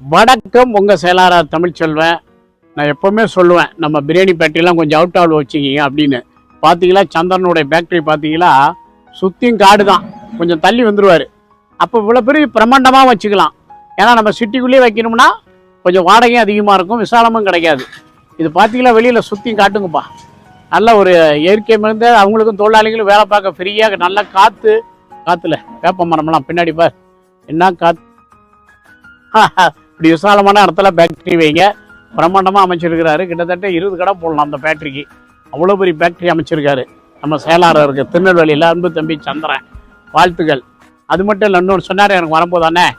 வணக்கம் உங்கள் செயலாளர் தமிழ்ச்செல்வன் நான் எப்போவுமே சொல்லுவேன் நம்ம பிரியாணி பேட்டரிலாம் கொஞ்சம் அவுட் ஆல் வச்சுக்கிங்க அப்படின்னு. பார்த்தீங்களா சந்திரனுடைய பேக்டரி பார்த்தீங்களா சுற்றியும் காடு தான் கொஞ்சம் தள்ளி வந்துடுவார் அப்போ இவ்வளோ பெரிய பிரம்மாண்டமாக வச்சுக்கலாம். ஏன்னா நம்ம சிட்டிக்குள்ளேயே வைக்கணும்னா கொஞ்சம் வாடகையும் அதிகமாக இருக்கும் விசாலமும் கிடைக்காது. இது பார்த்தீங்களா வெளியில் சுற்றியும் காட்டுங்கப்பா. நல்ல ஒரு இயற்கை மருந்து அவங்களுக்கும் தொழிலாளிகளும் வேலை பார்க்க ஃப்ரீயாக நல்ல காற்று காற்றுல வேப்ப மரம்லாம் பின்னாடி பார். என்ன காற்று இப்படி விசாலமான இடத்துல ஃபேக்ட்ரி வைங்க. பிரம்மாண்டமாக அமைச்சிருக்கிறாரு. கிட்டத்தட்ட இருபது கடை போடலாம் அந்த ஃபேக்ட்ரிக்கு அவ்வளோ பெரிய ஃபேக்ட்ரி அமைச்சிருக்காரு. நம்ம செயலாளருக்கு திருநெல்வேலியில் அன்பு தம்பி சந்திரன். வாழ்த்துக்கள். அது மட்டும் இல்லை இன்னொன்று சொன்னார் எனக்கு வரும்போதானே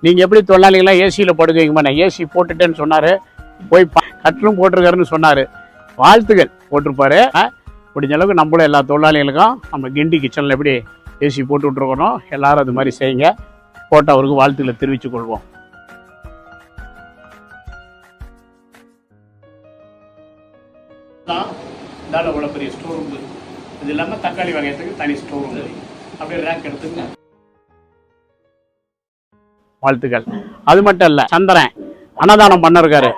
நீங்கள் எப்படி தொழிலாளிகளாம் ஏசியில் படுக்குவீங்கம்மா ஏசி போட்டுட்டேன்னு சொன்னார். போய் பா கட்டிலும் போட்டிருக்காருன்னு சொன்னார். வாழ்த்துக்கள். போட்டிருப்பாரு. ஆ, முடிஞ்ச அளவுக்கு நம்மளும் எல்லா தொழிலாளிகளுக்கும் நம்ம கிண்டி கிச்சனில் எப்படி ஏசி போட்டு விட்ருக்கணும் எல்லோரும் அது மாதிரி செய்யுங்க. போட்டு அவருக்கு வாழ்த்துக்களை தெரிவித்துக் தான் இதால் அவ்வளோ பெரிய ஸ்டோர் ரூம் இது இல்லாமல் தக்காளி வகையத்துக்கு தனி ஸ்டோர் ரூம் அப்படியே ரேக் எடுத்துங்க வாழ்த்துக்கள். அது மட்டும் இல்லை சந்திரன் அன்னதானம் பண்ணிருக்காரு.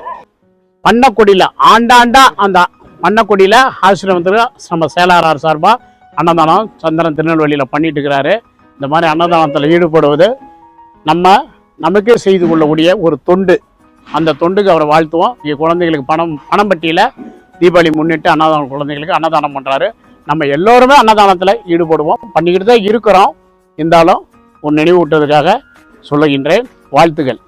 பண்ணக்கொடியில் ஆண்டாண்டா அந்த பண்ணக்கொடியில் ஆசிரமத்தில் நம்ம செயலாளர் சார்பாக அன்னதானம் சந்திரன் திருநெல்வேலியில் பண்ணிட்டு இருக்கிறாரு. இந்த மாதிரி அன்னதானத்தில் ஈடுபடுவது நம்ம நமக்கே செய்து கொள்ளக்கூடிய ஒரு தொண்டு. அந்த தொண்டுக்கு அவரை வாழ்த்துவோம். இங்கே குழந்தைகளுக்கு பணம் பணம் பட்டியில் தீபாவளி முன்னிட்டு அன்னதானம் குழந்தைகளுக்கு அன்னதானம் பண்ணுறாரு நம்ம எல்லோருமே அன்னதானத்தில் ஈடுபடுவோம். பண்ணிக்கிட்டு தான் இருக்கிறோம். இருந்தாலும் உன் நினைவூட்டுறதுக்காக சொல்லுகின்றேன். வாழ்த்துக்கள்.